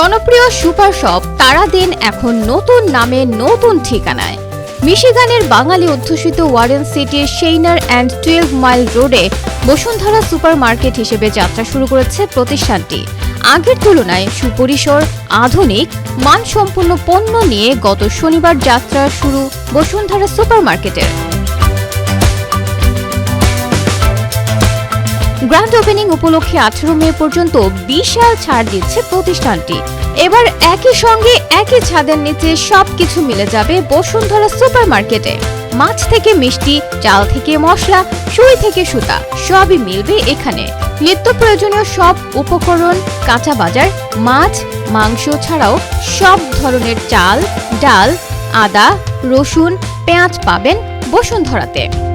জনপ্রিয় super shop তারা দেন এখন নতুন নামে নতুন ঠিকানায়। মিশিগানের বাঙালি অধ্যুষিত ওয়ারেন সিটির সেইনার অ্যান্ড টুয়েলভ মাইল রোডে বসুন্ধরা সুপার মার্কেট হিসেবে যাত্রা শুরু করেছে প্রতিষ্ঠানটি। আগের তুলনায় সুপরিসর, আধুনিক, মানসম্পন্ন পণ্য নিয়ে গত শনিবার যাত্রা শুরু বসুন্ধরা সুপার মার্কেটের গ্র্যান্ড ওপেনিং উপলক্ষে আঠারো মে পর্যন্ত বিশাল ছাড় দিচ্ছে প্রতিষ্ঠানটি। এবার একই সঙ্গে একই ছাদের নিচে সবকিছু মিলে যাবে বসুন্ধরা সুপার মার্কেটে মাছ থেকে মিষ্টি, চাল থেকে মশলা, সুই থেকে সুতা, সবই মিলবে এখানে। নিত্য প্রয়োজনীয় সব উপকরণ, কাঁচা বাজার, মাছ, মাংস ছাড়াও সব ধরনের চাল, ডাল, আদা, রসুন, পেঁয়াজ পাবেন বসুন্ধরাতে।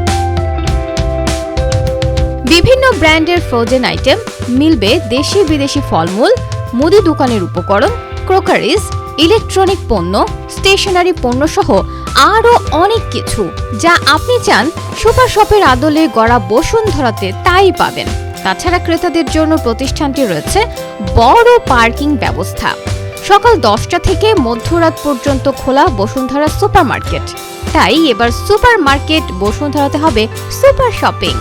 বিভিন্ন ব্র্যান্ডের ফ্রোজেন আইটেম মিলবে দেশি বিদেশি ফলমূল, মুদি দোকানের উপকরণ ক্রোকারিজ ইলেকট্রনিক পণ্য স্টেশনারি পণ্য সহ আরও অনেক কিছু যা আপনি চান সুপার শপের আদলে গড়া বসুন্ধরাতে তাই পাবেন। তাছাড়া ক্রেতাদের জন্য প্রতিষ্ঠানটি রয়েছে বড় পার্কিং ব্যবস্থা। সকাল দশটা থেকে মধ্যরাত পর্যন্ত খোলা বসুন্ধরা সুপার মার্কেট তাই এবার সুপার মার্কেট বসুন্ধরাতে হবে সুপার শপিং।